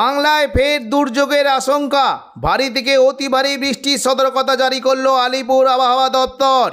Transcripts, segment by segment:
বাংলায় ফের দুর্যোগের আশঙ্কা। ভারী থেকে অতি ভারী বৃষ্টির সতর্কতা জারি করল আলিপুর আবহাওয়া দপ্তর।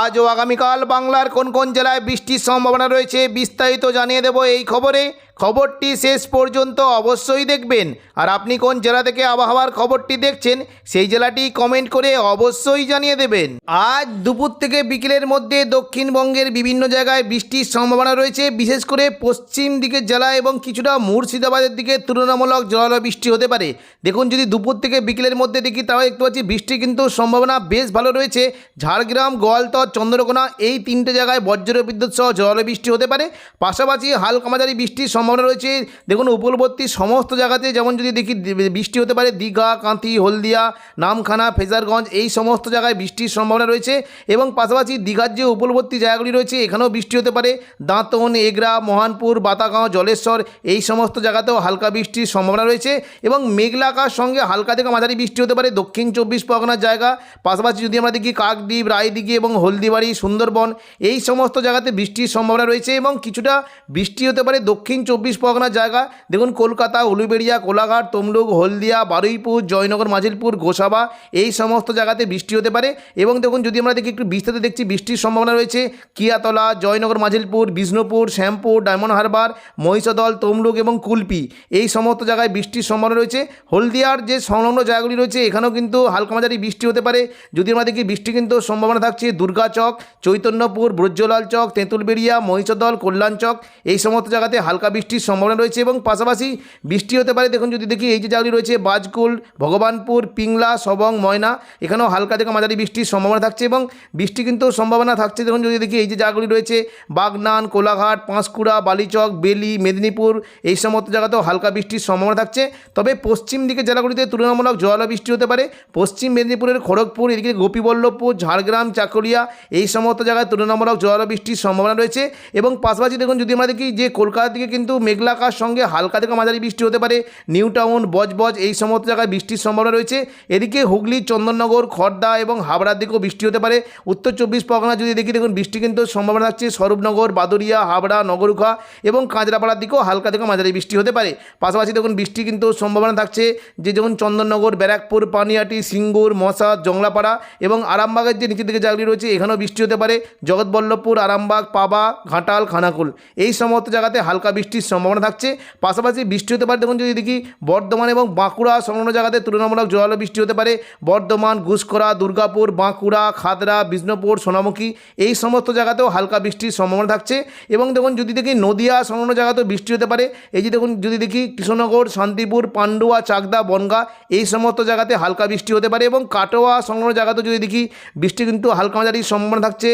আজ ও আগামীকাল বাংলার কোন কোন জেলায় বৃষ্টির সম্ভাবনা রয়েছে বিস্তারিত জানিয়ে দেব এই খবরে। খবরটি শেষ পর্যন্ত অবশ্যই দেখবেন। আর আপনি কোন জেলা থেকে আবহাওয়ার খবরটি দেখছেন, সেই জেলাটি কমেন্ট করে অবশ্যই জানিয়ে দেবেন। আজ দুপুর থেকে বিকেলের মধ্যে দক্ষিণবঙ্গের বিভিন্ন জায়গায় বৃষ্টির সম্ভাবনা রয়েছে। বিশেষ করে পশ্চিম দিকের জেলা এবং কিছুটা মুর্শিদাবাদের দিকে তুলনামূলক জলালো বৃষ্টি হতে পারে। দেখুন, যদি দুপুর থেকে বিকেলের মধ্যে দেখি, তাহলে দেখতে পাচ্ছি বৃষ্টি কিন্তু সম্ভাবনা বেশ ভালো রয়েছে। ঝাড়গ্রাম, গোয়ালতর, চন্দ্রকোনা এই তিনটে জায়গায় বজ্র বিদ্যুৎ সহ জলালো বৃষ্টি হতে পারে। পাশাপাশি হালকা মাঝারি বৃষ্টির রয়েছে। দেখুন, উপকূলবর্তী সমস্ত জায়গাতে যেমন যদি দেখি বৃষ্টি হতে পারে, দীঘা, কাঁথি, হলদিয়া, নামখানা, ফেজারগঞ্জ, এই সমস্ত জায়গায় বৃষ্টির সম্ভাবনা রয়েছে এবং পাশাপাশি দীঘার যে উপকূলবর্তী জায়গাগুলি রয়েছে, এখানেও বৃষ্টি হতে পারে। দাঁতন, এগরা, মহানপুর, বাতাগাঁও, জলেশ্বর, এই সমস্ত জায়গাতেও হালকা বৃষ্টির সম্ভাবনা রয়েছে এবং মেঘলা আকাশ সঙ্গে হালকা থেকে মাঝারি বৃষ্টি হতে পারে। দক্ষিণ চব্বিশ পরগনার জায়গা, পাশাপাশি যদি আমরা দেখি কাকদ্বীপ, রায়দিঘি এবং হলদিবাড়ি, সুন্দরবন, এই সমস্ত জায়গাতে বৃষ্টির সম্ভাবনা রয়েছে এবং কিছুটা বৃষ্টি হতে পারে দক্ষিণ চব্বিশ পরগনার জায়গা। দেখুন কলকাতা, উলুবেড়িয়া, কোলাঘাট, তমলুক, হলদিয়া, বারুইপুর, জয়নগর, মাজিলপুর, গোসাবা, এই সমস্ত জায়গাতে বৃষ্টি হতে পারে। এবং দেখুন যদি আমরা দেখি একটু বিস্তারিত দেখছি, বৃষ্টির সম্ভাবনা রয়েছে। কিয়াতলা, জয়নগর, মাজিলপুর, বিষ্ণুপুর, শ্যামপুর, ডায়মন্ড হারবার, মহিষদল, তমলুক এবং কুলপি, এই সমস্ত জায়গায় বৃষ্টির সম্ভাবনা রয়েছে। হলদিয়ার যে সংলগ্ন জায়গাগুলি রয়েছে, এখানেও কিন্তু হালকা মাঝারি বৃষ্টি হতে পারে। যদি আমরা দেখি, বৃষ্টি কিন্তু সম্ভাবনা থাকছে দুর্গাচক চৈতন্যপুর, ব্রজলাল চক, তেঁতুলবেড়িয়া, মহিষদল, কল্যাণ চক, এই সমস্ত জায়গাতে হালকা বৃষ্টির সম্ভাবনা রয়েছে এবং পাশাপাশি বৃষ্টি হতে পারে। দেখুন, যদি দেখি এই যে জায়গাগুলি রয়েছে, বাজকুল, ভগবানপুর, পিংলা, সবং, ময়না, এখানেও হালকা থেকে মাঝারি বৃষ্টির সম্ভাবনা থাকছে এবং বৃষ্টি কিন্তু সম্ভাবনা থাকছে। দেখুন, যদি দেখি এই যে জায়গাগুলি রয়েছে, বাগনান, কোলাঘাট, পাঁশকুড়া, বালিচক, বেলি, মেদিনীপুর, এই সমস্ত জায়গাতেও হালকা বৃষ্টির সম্ভাবনা থাকছে। তবে পশ্চিম দিকে জেলাগুলিতে তুলনামূলক জল বৃষ্টি হতে পারে। পশ্চিম মেদিনীপুরের খড়গপুর, এদিকে গোপীবল্লভপুর, ঝাড়গ্রাম, চাকুলিয়া, এই সমস্ত জায়গায় তুলনামূলক জল বৃষ্টির সম্ভাবনা রয়েছে। এবং পাশাপাশি দেখুন, যদি আমরা দেখি যে কলকাতার দিকে কিন্তু মেঘলা আকাশ সঙ্গে হালকা থেকে মাঝারি বৃষ্টি হতে পারে। নিউ টাউন, বজবজ এই সমস্ত জায়গায় বৃষ্টির সম্ভাবনা রয়েছে। এদিকে হুগলি, চন্দননগর খড়দা এবং হাবড়ার দিকেও বৃষ্টি হতে পারে। উত্তর চব্বিশ পরগনা যদি দেখি, দেখুন, বৃষ্টি কিন্তু সম্ভাবনা থাকছে। স্বরূপনগর বাদুরিয়া হাবড়া, নগরুখা এবং কাঁচরাপাড়ার দিকেও হালকা থেকে মাঝারি বৃষ্টি হতে পারে। পাশাপাশি দেখুন, বৃষ্টি কিন্তু সম্ভাবনা থাকছে যে, যেমন চন্দননগর, ব্যারাকপুর, পানিয়াটি, সিঙ্গুর মশা জংলাপাড়া এবং আরামবাগের যে নিচের দিকে জায়গাগুলি রয়েছে, এখানেও বৃষ্টি হতে পারে। জগৎবল্লভপুর, আরামবাগ, পাবা, ঘাটাল, খানাকুল এই সমস্ত জায়গাতে হালকা বৃষ্টির সম্ভাবনা থাকছে। পাশাপাশি বৃষ্টি হতে পারে, দেখুন যদি দেখি বর্ধমান এবং বাঁকুড়া সংলগ্ন জায়গাতে তুলনামূলক জোরালো বৃষ্টি হতে পারে। বর্ধমান ঘুষকরা দুর্গাপুর, বাঁকুড়া, খাদরা, বিষ্ণুপুর, সোনামুখী এই সমস্ত জায়গাতেও হালকা বৃষ্টির সম্ভাবনা থাকছে। এবং দেখুন যদি দেখি নদিয়া সংলগ্ন জায়গাতেও বৃষ্টি হতে পারে। এই যে দেখুন যদি দেখি কৃষ্ণনগর, শান্তিপুর, পান্ডুয়া, চাকদা, বনগা এই সমস্ত জায়গাতে হালকা বৃষ্টি হতে পারে। এবং কাটোয়া সংলগ্ন জায়গাতেও যদি দেখি বৃষ্টি কিন্তু হালকা মাঝারি সম্ভাবনা থাকছে।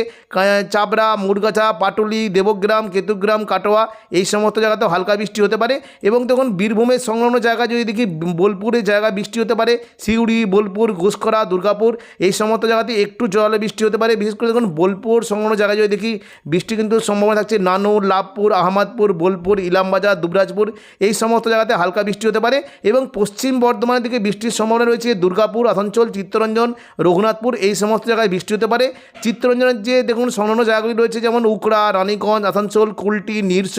চাবড়া মুরগাছা, পাটুলি, দেবগ্রাম, কেতুগ্রাম, কাটোয়া এই সমস্ত জায়গাতেও হালকা বৃষ্টি হতে পারে এবং তখন বীরভূমের সংলগ্ন জায়গা যদি দেখি, বোলপুরের জায়গায় বৃষ্টি হতে পারে, সিউড়ি, বোলপুর ঘুষকরা দুর্গাপুর, এই সমস্ত জায়গাতে একটু জলে বৃষ্টি হতে পারে। বিশেষ করে দেখুন বোলপুর সংলগ্ন জায়গায় যদি দেখি, বৃষ্টি কিন্তু সম্ভাবনা থাকছে নানুর, লাভপুর, আহমদপুর, বোলপুর, ইলামবাজার, দুবরাজপুর, এই সমস্ত জায়গাতে হালকা বৃষ্টি হতে পারে এবং পশ্চিম বর্ধমানের দিকে বৃষ্টির সম্ভাবনা রয়েছে। দুর্গাপুর, আসানসোল, চিত্তরঞ্জন, রঘুনাথপুর, এই সমস্ত জায়গায় বৃষ্টি হতে পারে। চিত্তরঞ্জনের যে দেখুন সংলগ্ন জায়গাগুলি রয়েছে, যেমন উকড়া, রানীগঞ্জ, আসানসোল, কুলটি, নিরস,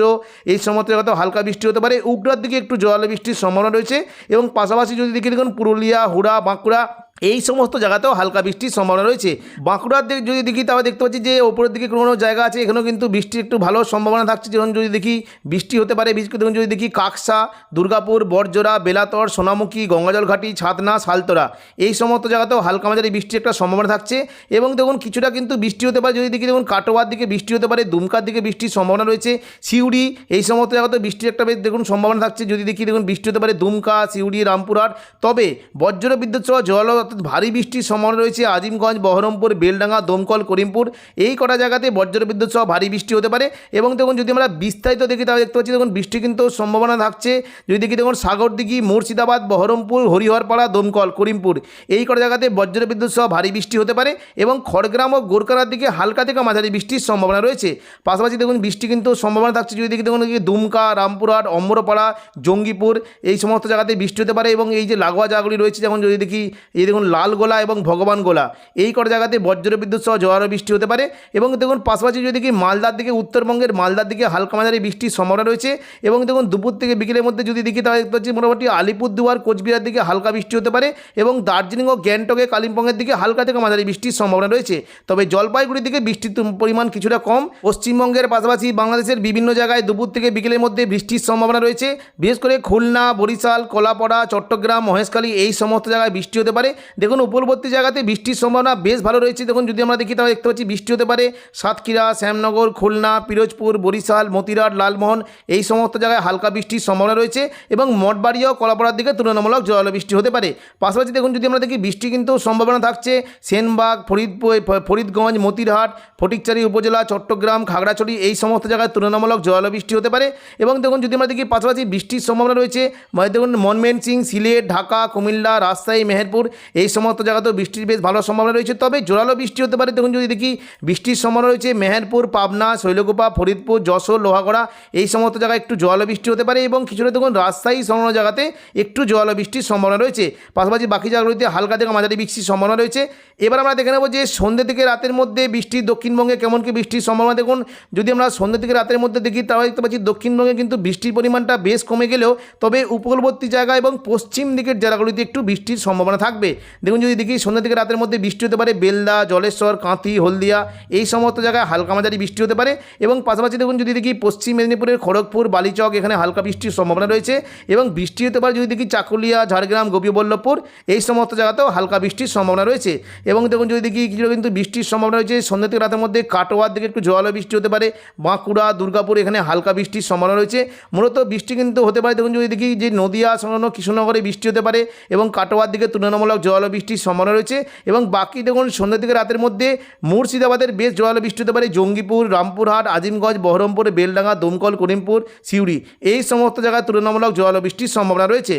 এই সমস্ত জায়গাতেও হালকা বৃষ্টি হতে পারে। উগ্রার দিকে একটু জোয়ালো বৃষ্টির সম্ভাবনা রয়েছে এবং পাশাপাশি যদি দেখি দেখুন, পুরুলিয়া, হুড়া, বাঁকুড়া এই সমস্ত জায়গাতেও হালকা বৃষ্টির সম্ভাবনা রয়েছে। বাঁকুড়ার দিকে যদি দেখি, তাহলে দেখতে পাচ্ছি যে ওপরের দিকে কোনো জায়গা আছে, এখানেও কিন্তু বৃষ্টির একটু ভালো সম্ভাবনা থাকছে। যেমন যদি দেখি, বৃষ্টি হতে পারে, বিশেষ করে যদি দেখি, কাকসা, দুর্গাপুর বরজোড়া বেলাতর, সোনামুখী, গঙ্গাজলঘাটি, ছাতনা সালতরা এই সমস্ত জায়গাতেও হালকা মাঝারি বৃষ্টির একটা সম্ভাবনা থাকছে। এবং দেখুন, কিছুটা কিন্তু বৃষ্টি হতে পারে, যদি দেখি, দেখুন কাটোয়ার দিকে বৃষ্টি হতে পারে, দুমকার দিকে বৃষ্টির সম্ভাবনা রয়েছে। সিউড়ি, এই সমস্ত জায়গাতেও বৃষ্টির একটা বেশ, দেখুন, সম্ভাবনা থাকছে। যদি দেখি, দেখুন বৃষ্টি হতে পারে দুমকা, সিউড়ি, রামপুরহাট, তবে বজ্র বিদ্যুৎ সহ জল অর্থাৎ ভারী বৃষ্টির সম্ভাবনা রয়েছে আজিমগঞ্জ, বহরমপুর, বেলডাঙ্গা, দমকল, করিমপুর। এই কটা জায়গাতে বজ্র বিদ্যুৎ সহ ভারী বৃষ্টি হতে পারে। এবং দেখুন, যদি আমরা বিস্তারিত দেখি, তাহলে দেখতে পাচ্ছি, দেখুন, বৃষ্টি কিন্তু সম্ভাবনা থাকছে। যদি দেখি, দেখুন, সাগরদিঘি, মুর্শিদাবাদ, বহরমপুর, হরিহরপাড়া, দমকল, করিমপুর। এই কটা জায়গাতে বজ্র বিদ্যুৎ সহ ভারী বৃষ্টি হতে পারে এবং খড়গ্রাম ও গোরকারার দিকে হালকা থেকে মাঝারি বৃষ্টির সম্ভাবনা রয়েছে। পাশাপাশি দেখুন, বৃষ্টি কিন্তু সম্ভাবনা থাকছে। যদি দেখি, দেখুন দুমকা, রামপুরহাট অম্বরপাড়া জঙ্গিপুর, এই সমস্ত জায়গাতে বৃষ্টি হতে পারে। এবং এই যে লাগোয়া জায়গাগুলি রয়েছে, যেমন যদি দেখি, এই দেখুন লালগোলা এবং ভগবান গোলা। এই কটা জায়গাতে বজ্র বিদ্যুৎ সহ জোয়ারও বৃষ্টি হতে পারে এবং দেখুন পাশাপাশি যদি কি মালদার দিকে, উত্তরবঙ্গের মালদার দিকে হালকা মাঝারি বৃষ্টির সম্ভাবনা রয়েছে এবং দেখুন দুপুর থেকে বিকেলের মধ্যে যদি দেখি তাহলে দেখতে পাচ্ছি মোটামুটি আলিপুরদুয়ার, কোচবিহার দিকে হালকা বৃষ্টি হতে পারে এবং দার্জিলিং ও গ্যাংটকে কালিম্পংয়ের দিকে হালকা থেকে মাঝারি বৃষ্টির সম্ভাবনা রয়েছে। তবে জলপাইগুড়ির দিকে বৃষ্টির পরিমাণ কিছুটা কম। পশ্চিমবঙ্গের পাশাপাশি বাংলাদেশের বিভিন্ন জায়গায় দুপুর থেকে বিকেলের মধ্যে বৃষ্টির সম্ভাবনা রয়েছে। বিশেষ করে খুলনা, বরিশাল, কলাপাড়া, চট্টগ্রাম, মহেশখালী এই সমস্ত জায়গায় বৃষ্টি হতে পারে। দেখুন, উপরবর্তী জায়গাতে বৃষ্টির সম্ভাবনা বেশ ভালো রয়েছে। দেখুন, যদি আমরা দেখি, তাহলে দেখতে পাচ্ছি বৃষ্টি হতে পারে সাতক্ষীরা, শ্যামনগর, খুলনা, পিরোজপুর, বরিশাল, মতিরাট, লালমোহন, এই সমস্ত জায়গায় হালকা বৃষ্টির সম্ভাবনা রয়েছে এবং মঠবাড়িয়া ও কলাপাড়ার দিকে তুলনামূলক জল বৃষ্টি হতে পারে। পাশাপাশি দেখুন, যদি আমরা দেখি, বৃষ্টি কিন্তু সম্ভাবনা থাকছে সেনবাগ, ফরিদপুর, ফরিদগঞ্জ, মতিরহাট, ফটিকচারি উপজেলা, চট্টগ্রাম, খাগড়াছড়ি, এই সমস্ত জায়গায় তুলনামূলক জল বৃষ্টি হতে পারে। এবং দেখুন, যদি আমরা দেখি, পাশাপাশি বৃষ্টির সম্ভাবনা রয়েছে মানে দেখুন মনমেন সিং সিলেট, ঢাকা, কুমিল্লা, রাজশাহী, মেহেরপুর এই সমস্ত জায়গাতেও বৃষ্টির বেশ ভালো সম্ভাবনা রয়েছে। তবে জোরালো বৃষ্টি হতে পারে। দেখুন, যদি দেখি বৃষ্টির সম্ভাবনা রয়েছে মেহেরপুর, পাবনা, শৈলকুপা, ফরিদপুর, যশোর, লোহাগড়া, এই সমস্ত জায়গায় একটু জোয়ালো বৃষ্টি হতে পারে এবং কিছুটা দেখুন রাজশাহী সংলগ্ন জায়গাতে একটু জোয়ালো বৃষ্টির সম্ভাবনা রয়েছে। পাশাপাশি বাকি জায়গাগুলিতে হালকা থেকে মাঝারি বৃষ্টির সম্ভাবনা রয়েছে। এবার আমরা দেখে নেব যে সন্ধ্যে থেকে রাতের মধ্যে বৃষ্টি দক্ষিণবঙ্গে কেমন কি বৃষ্টির সম্ভাবনা। দেখুন, যদি আমরা সন্ধ্যে থেকে রাতের মধ্যে দেখি, তাহলে দেখতে পাচ্ছি দক্ষিণবঙ্গে কিন্তু বৃষ্টির পরিমাণটা বেশ কমে গেলেও তবে উপকূলবর্তী জায়গা এবং পশ্চিম দিকের জেলাগুলিতে একটু বৃষ্টির সম্ভাবনা থাকবে। দেখুন যদি দেখি, সন্ধ্যা থেকে রাতের মধ্যে বৃষ্টি হতে পারে, বেলদা, জলেশ্বর, কাঁথি, হলদিয়া, এই সমস্ত জায়গায় হালকা মাঝারি বৃষ্টি হতে পারে এবং পাশাপাশি দেখুন যদি দেখি, পশ্চিম মেদিনীপুরের খড়গপুর, বালিচক, এখানে হালকা বৃষ্টির সম্ভাবনা রয়েছে এবং বৃষ্টি হতে পারে যদি দেখি, চাকুলিয়া, ঝাড়গ্রাম, গোপীবল্লভপুর, এই সমস্ত জায়গাতেও হালকা বৃষ্টির সম্ভাবনা রয়েছে এবং দেখুন যদি দেখি, কিছুটা কিন্তু বৃষ্টির সম্ভাবনা রয়েছে, সন্ধ্যা থেকে রাতের মধ্যে কাটোয়ার দিকে একটু জোয়ালো বৃষ্টি হতে পারে, বাঁকুড়া, দুর্গাপুর, এখানে হালকা বৃষ্টির সম্ভাবনা রয়েছে, মূলত বৃষ্টি কিন্তু হতে পারে, দেখুন যদি দেখি, যে নদীয়া, সংলগ্ন কৃষ্ণনগরে বৃষ্টি হতে পারে এবং কাটোয়ার দিকে তুলনামূলক জোয়ালো বৃষ্টির সম্ভাবনা রয়েছে এবং বাকি দেখুন সন্ধ্যা থেকে রাতের মধ্যে মুর্শিদাবাদের বেশ জোয়ালো বৃষ্টি হতে পারে। জঙ্গিপুর, রামপুরহাট, আজিমগঞ্জ, বহরমপুর, বেলডাঙ্গা, দমকল, করিমপুর, সিউড়ি। এই সমস্ত জায়গায় তুলনামূলক জোয়ালো বৃষ্টির সম্ভাবনা রয়েছে।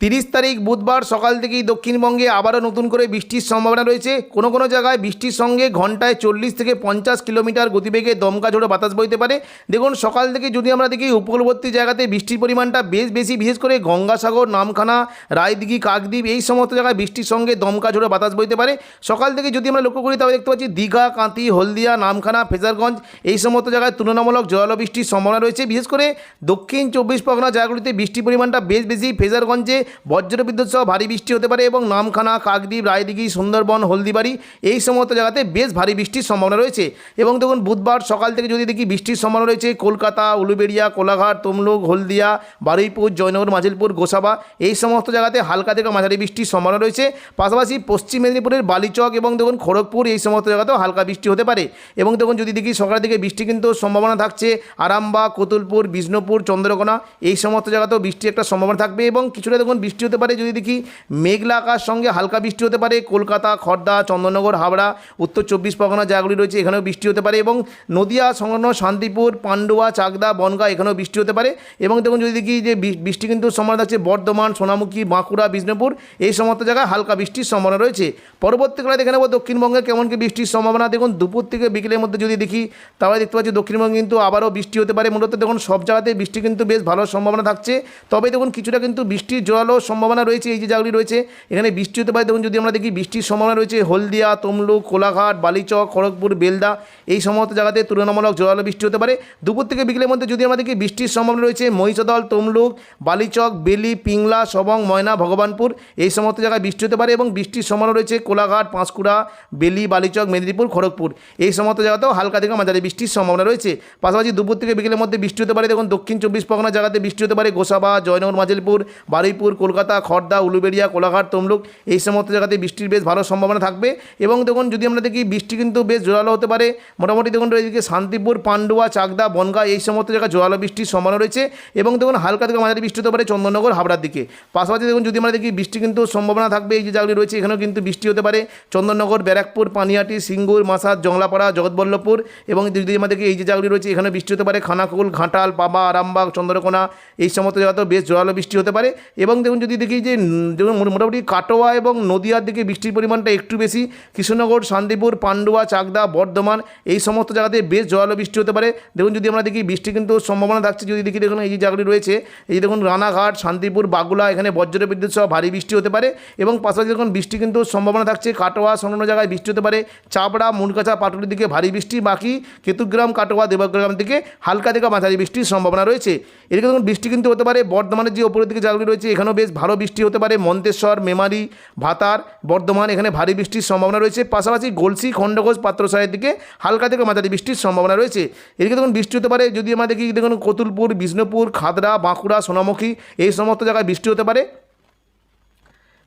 তিরিশ তারিখ বুধবার সকাল থেকেই দক্ষিণবঙ্গে আবারও নতুন করে বৃষ্টির সম্ভাবনা রয়েছে। কোনো কোনো জায়গায় বৃষ্টির সঙ্গে ঘন্টায় চল্লিশ থেকে পঞ্চাশ কিলোমিটার গতিবেগে দমকা ঝোড়ো বাতাস বইতে পারে। দেখুন, সকাল থেকে যদি আমরা দেখি, উপকূলবর্তী জায়গাতে বৃষ্টির পরিমাণটা বেশ বেশি, বিশেষ করে গঙ্গাসাগর, নামখানা, রায়দিঘি, কাকদ্বীপ, এই সমস্ত জায়গায় বৃষ্টির সঙ্গে দমকা ঝোড়ো বাতাস বইতে পারে। সকাল থেকে যদি আমরা লক্ষ্য করি, তাহলে দেখতে পাচ্ছি দীঘা কাঁতি হলদিয়া, নামখানা, ফেজারগঞ্জ, এই সমস্ত জায়গায় তুলনামূলক জল বৃষ্টির সম্ভাবনা রয়েছে। বিশেষ করে দক্ষিণ চব্বিশ পরগনা জায়গাগুলিতে বৃষ্টির পরিমাণটা বেশ বেশি। ফেজারগঞ্জে বজ্র বিদ্যুৎ সহ ভারী বৃষ্টি হতে পারে এবং নামখানা, কাকদ্বীপ, রায়দিঘি, সুন্দরবন, হলদিবাড়ি এই সমস্ত জায়গাতে বেশ ভারী বৃষ্টির সম্ভাবনা রয়েছে। এবং দেখুন, বুধবার সকাল থেকে যদি দেখি বৃষ্টির সম্ভাবনা রয়েছে, কলকাতা, উলুবেড়িয়া, কোলাঘাট, তমলুক, হলদিয়া, বারুইপুর, জয়নগর, মাজিলপুর, গোসাবা এই সমস্ত জায়গাতে হালকা থেকে মাঝারি বৃষ্টির সম্ভাবনা রয়েছে। পাশাপাশি পশ্চিম মেদিনীপুরের বালিচক এবং দেখুন, খড়গপুর এই সমস্ত জায়গাতেও হালকা বৃষ্টি হতে পারে। এবং দেখুন, যদি দেখি সকালের দিকে বৃষ্টি কিন্তু সম্ভাবনা থাকছে, আরামবাগ, কতুলপুর, বিষ্ণুপুর, চন্দ্রকোনা এই সমস্ত জায়গাতেও বৃষ্টি একটা সম্ভাবনা থাকবে এবং কিছুটা দেখুন বৃষ্টি হতে পারে, যদি দেখি মেঘলা আকাশ সঙ্গে হালকা বৃষ্টি হতে পারে, কলকাতা খড়দা চন্দননগর হাওড়া, উত্তর চব্বিশ পরগনা জায়গাগুলি রয়েছে, এখানেও বৃষ্টি হতে পারে এবং নদিয়া, সংলগ্ন শান্তিপুর, পান্ডুয়া, চাকদা, বনগা, এখানেও বৃষ্টি হতে পারে। এবং দেখুন, যদি দেখি যে বৃষ্টি কিন্তু সম্ভাবনা থাকছে বর্ধমান, সোনামুখী, বাঁকুড়া, বিষ্ণুপুর, এই সমস্ত জায়গায় হালকা বৃষ্টির সম্ভাবনা রয়েছে। পরবর্তীকালে দেখে নেব দক্ষিণবঙ্গে কেমন কি বৃষ্টির সম্ভাবনা। দেখুন, দুপুর থেকে বিকেলের মধ্যে যদি দেখি, তাহলে দেখতে পাচ্ছি দক্ষিণবঙ্গে কিন্তু আবারও বৃষ্টি হতে পারে। মূলত দেখুন, সব জায়গাতে বৃষ্টি কিন্তু বেশ ভালো সম্ভাবনা থাকছে। তবে দেখুন, কিছুটা কিন্তু বৃষ্টির জোরালো সম্ভাবনা রয়েছে, এই যে জায়গাগুলি রয়েছে, এখানে বৃষ্টি হতে পারে। দেখুন, যদি আমরা দেখি, বৃষ্টির সম্ভাবনা রয়েছে হলদিয়া, তমলুক, কোলাঘাট, বালিচক, খড়গপুর, বেলদা, এই সমস্ত জায়গাতে তুলনামূলক জোরালো বৃষ্টি হতে পারে। দুপুর থেকে বিকেলের মধ্যে যদি আমরা দেখি, বৃষ্টির সম্ভাবনা রয়েছে মহিষদল, তমলুক, বালিচক, বেলি, পিংলা, সবং, ময়না, ভগবানপুর, এই সমস্ত জায়গায় বৃষ্টি হতে পারে এবং বৃষ্টির সম্ভাবনা রয়েছে কোলাঘাট, পাঁশকুড়া, বেলি, বালিচক, মেদিনীপুর, খড়গপুর, এই সমস্ত জায়গাতেও হালকা থেকে মাঝারি বৃষ্টির সম্ভাবনা রয়েছে। পাশাপাশি দুপুর থেকে বিকেলের মধ্যে বৃষ্টি হতে পারে। দেখুন, দক্ষিণ চব্বিশ পরগনা জায়গাতে বৃষ্টি হতে পারে। গোসাবা, জয়নগর, মাজিলপুর, বারুইপুর কলকাতা খড়দা উলুবেড়িয়া, কোলাঘাট, তমলুক, এই সমস্ত জায়গাতে বৃষ্টির বেশ ভালো সম্ভাবনা থাকবে। এবং দেখুন, যদি আমরা দেখি, বৃষ্টি কিন্তু বেশ জোরালো হতে পারে। মোটামুটি দেখুন, এদিকে শান্তিপুর, পান্ডুয়া, চাকদা, বনগা, এই সমস্ত জায়গায় জোরালো বৃষ্টির সম্ভাবনা রয়েছে। এবং দেখুন, হালকা থেকে মাঝারি বৃষ্টি হতে পারে চন্দননগর, হাবড়ার দিকে। পাশাপাশি দেখুন, যদি আমরা দেখি, বৃষ্টি কিন্তু সম্ভাবনা থাকবে এই যে জায়গাগুলি রয়েছে, এখানেও কিন্তু বৃষ্টি হতে পারে। চন্দননগর, ব্যারাকপুর পানিহাটি সিঙ্গুর মাসাদ জংলাপাড়া, জগৎবল্লভপুর এবং যদি দেখি, এই যে জায়গাগুলি রয়েছে এখানে বৃষ্টি হতে পারে। খানাকুল, ঘাটাল, পাবা, আরামবাগ, চন্দ্রকোনা, এই সমস্ত জায়গাতেও বেশ জোরালো বৃষ্টি হতে পারে। এবং দেখুন, যদি দেখি যে মোটা- মোটামুটি কাটোয়া এবং নদিয়ার দিকে বৃষ্টির পরিমাণটা একটু বেশি, কৃষ্ণনগর, শান্তিপুর, পান্ডুয়া, চাকদা, বর্ধমান, এই সমস্ত জায়গাতে বেশ জোরালো বৃষ্টি হতে পারে। দেখুন, যদি আমরা দেখি, বৃষ্টি কিন্তু সম্ভাবনা থাকছে, যদি দেখি, দেখুন, এই যে জায়গাটি রয়েছে, এই দেখুন, রানাঘাট, শান্তিপুর বাগুলা এখানে বজ্র বিদ্যুৎ সহ ভারী বৃষ্টি হতে পারে এবং পাশাপাশি দেখুন, বৃষ্টি কিন্তু সম্ভাবনা থাকছে, কাটোয়া সংলগ্ন জায়গায় বৃষ্টি হতে পারে, চাপড়া, মুনকাছা, পাটুলির দিকে ভারী বৃষ্টি, বাকি কেতুগ্রাম, কাটোয়া, দেবগ্রাম দিকে হালকা থেকে মাঝারি বৃষ্টির সম্ভাবনা রয়েছে। এদিকে দেখুন, বৃষ্টি কিন্তু হতে পারে, বর্ধমানের যে ওপরের দিকে জায়গাগুলি রয়েছে, এখানেও বেশ ভালো বৃষ্টি হতে পারে, মন্তেশ্বর, মেমারি, ভাতার, বর্ধমান, এখানে ভারী বৃষ্টির সম্ভাবনা রয়েছে। পাশাপাশি গলসি, খণ্ডঘোষ, পাত্রসাহের দিকে হালকা থেকে মাঝারি বৃষ্টির সম্ভাবনা রয়েছে। এদিকে দেখুন, বৃষ্টি হতে পারে যদি আমরা দেখি, দেখুন, কতুলপুর, বিষ্ণুপুর, খাদরা, বাঁকুড়া, সোনামুখী, এই সমস্ত জায়গায় বৃষ্টি হতে পারে।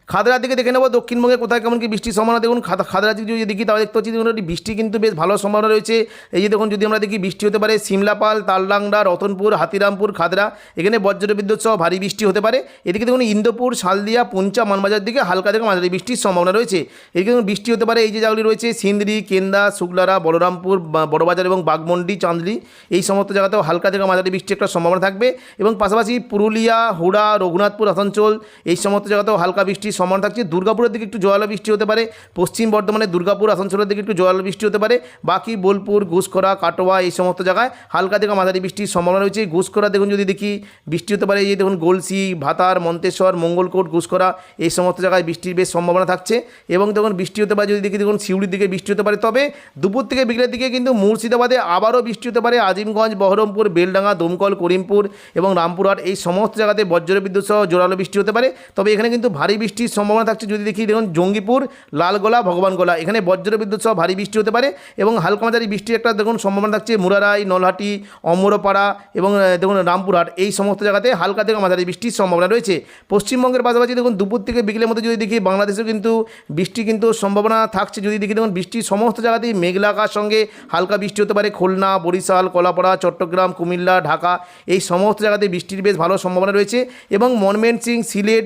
খাদড়ার দিকে দেখে নেব, দক্ষিণবঙ্গে কোথায় কেমন কি বৃষ্টির সম্ভাবনা, দেখুন, খাদা খাদড়া দিকে যদি দেখি তাহলে দেখতে পাচ্ছি একটি বৃষ্টি কিন্তু বেশ ভালো সম্ভাবনা রয়েছে। এই যে দেখুন, যদি আমরা দেখি বৃষ্টি হতে পারে সিমলাপাল তালডাংরা, রতনপুর, হাতিরামপুর, খাদরা, এখানে বজ্র বিদ্যুৎ সহ ভারী বৃষ্টি হতে পারে। এদিকে দেখুন, ইন্দোপুর, শালদিয়া, পুঞ্চা, মানবাজার দিকে হালকা থেকে মাঝারি বৃষ্টির সম্ভাবনা রয়েছে। এদিকে দেখুন, বৃষ্টি হতে পারে, এই যে জায়গাগুলি রয়েছে, সিন্দ্রি, কেন্দা, শুক্লারা, বলরামপুর বড়বাজার এবং বাগমন্ডি, চাঁদলি, এই সমস্ত জায়গাতেও হালকা থেকে মাঝারি বৃষ্টির একটা সম্ভাবনা থাকবে। এবং পাশাপাশি পুরুলিয়া, হুড়া, রঘুনাথপুর আসানসোল এই সমস্ত জায়গাতেও হালকা বৃষ্টির সম্ভাবনা থাকছে দুর্গাপুরের দিকে একটু জোয়ালো বৃষ্টি হতে পারে, পশ্চিম বর্ধমানে দুর্গাপুর, আসানসোলের দিকে একটু জোয়ালো বৃষ্টি হতে পারে, বাকি বোলপুর ঘুষখরা কাটোয়া এই সমস্ত জায়গায় হালকা থেকে মাঝারি বৃষ্টির সম্ভাবনা রয়েছে। ঘুষখরা দেখুন যদি দেখি বৃষ্টি হতে পারে, এই দেখুন গোলসি, ভাতার, মন্তেশ্বর, মঙ্গলকোট ঘুষখরা এই সমস্ত জায়গায় বৃষ্টির বেশ সম্ভাবনা থাকছে এবং দেখুন বৃষ্টি হতে পারে যদি দেখি দেখুন সিউড়ির দিকে বৃষ্টি হতে পারে, তবে দুপুর থেকে বিকেলের দিকে কিন্তু মুর্শিদাবাদে আবারও বৃষ্টি হতে পারে, আজিমগঞ্জ, বহরমপুর, বেলডাঙ্গা, দমকল, করিমপুর এবং রামপুরহাট এই সমস্ত জায়গাতে বজ্র বিদ্যুৎ সহ জোরালো বৃষ্টি হতে পারে, তবে এখানে কিন্তু ভারী বৃষ্টির সম্ভাবনা থাকছে। যদি দেখি, দেখুন, জঙ্গিপুর, লালগোলা, ভগবানগোলা, এখানে বজ্র বিদ্যুৎ সহ ভারী বৃষ্টি হতে পারে এবং হালকা মাঝারি বৃষ্টির একটা, দেখুন, সম্ভাবনা থাকছে মুরারাই, নলহাটি, অমরপাড়া এবং দেখুন, রামপুরহাট। এই সমস্ত জায়গাতে হালকা থেকে মাঝারি বৃষ্টির সম্ভাবনা রয়েছে। পশ্চিমবঙ্গের পাশাপাশি, দেখুন, দুপুর থেকে বিকেলের মধ্যে যদি দেখি, বাংলাদেশেও কিন্তু বৃষ্টি কিন্তু সম্ভাবনা থাকছে। যদি দেখি, দেখুন বৃষ্টি সমস্ত জায়গাতেই মেঘলা আকাশ সঙ্গে হালকা বৃষ্টি হতে পারে। খুলনা, বরিশাল, কলাপাড়া, চট্টগ্রাম, কুমিল্লা, ঢাকা, এই সমস্ত জায়গাতে বৃষ্টির বেশ ভালো সম্ভাবনা রয়েছে এবং ময়মনসিং সিলেট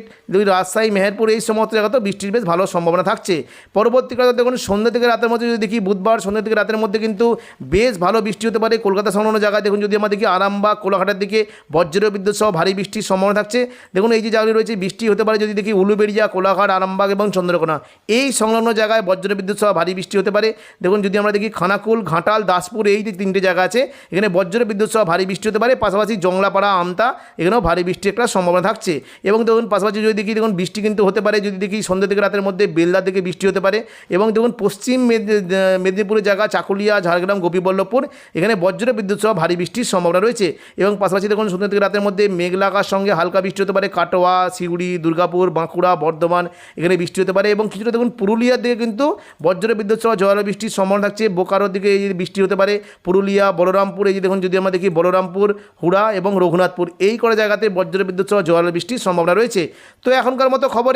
রাজশাহী, মেহেরপুর এই সমস্ত জায়গাতেও বৃষ্টির বেশ ভালো সম্ভাবনা থাকছে। পরবর্তীকালে দেখুন, সন্ধ্যা থেকে রাতের মধ্যে যদি দেখি বুধবার, সন্ধ্যা থেকে রাতের মধ্যে কিন্তু বেশ ভালো বৃষ্টি হতে পারে। কলকাতা সংলগ্ন জায়গায় দেখুন, যদি আমরা দেখি আরামবাগ, কোলাঘাটের দিকে বজ্র বিদ্যুৎ সহ ভারী বৃষ্টির সম্ভাবনা থাকছে। দেখুন, এই যে জায়গাগুলি রয়েছে, বৃষ্টি হতে পারে যদি দেখি উলুবেড়িয়া, কোলাঘাট, আরামবাগ এবং চন্দ্রকোনা। এই সংলগ্ন জায়গায় বজ্র বিদ্যুৎ সহ ভারী বৃষ্টি হতে পারে। দেখুন, যদি আমরা দেখি খানাকুল, ঘাটাল, দাসপুর, এই যে তিনটে জায়গা আছে, এখানে বজ্র বিদ্যুৎ সহ ভারী বৃষ্টি হতে পারে। পাশাপাশি জংলাপাড়া, আমতা, এখানেও ভারী বৃষ্টির একটা সম্ভাবনা থাকছে। এবং দেখুন, পাশাপাশি যদি দেখি, দেখুন, বৃষ্টি কিন্তু হতে পারে, যদি দেখি সন্ধ্যা থেকে রাতের মধ্যে বেলদার দিকে বৃষ্টি হতে পারে। এবং দেখুন, পশ্চিম মেদ- মেদিনীপুরের জায়গা চাকুলিয়া, ঝাড়গ্রাম, গোপীবল্লভপুর, এখানে বজ্র বিদ্যুৎ সহ ভারী বৃষ্টির সম্ভাবনা রয়েছে। এবং পাশাপাশি দেখুন, সন্ধ্যা থেকে রাতের মধ্যে মেঘলা আকাশ সঙ্গে হালকা বৃষ্টি হতে পারে। কাটোয়া, সিউড়ি, দুর্গাপুর, বাঁকুড়া, বর্ধমান এখানে বৃষ্টি হতে পারে। এবং কিছুটা দেখুন, পুরুলিয়ার দিকে কিন্তু বজ্র বিদ্যুৎ সহ জোয়ালো বৃষ্টির সম্ভাবনা থাকছে। বোকারোর দিকে এই বৃষ্টি হতে পারে, পুরুলিয়া, বলরামপুর, এই যে দেখুন, যদি আমরা দেখি বলরামপুর, হুড়া এবং রঘুনাথপুর, এই করে জায়গাতে বজ্র বিদ্যুৎ সহ জোয়ালো বৃষ্টির সম্ভাবনা রয়েছে। তো এখনকার মতো খবর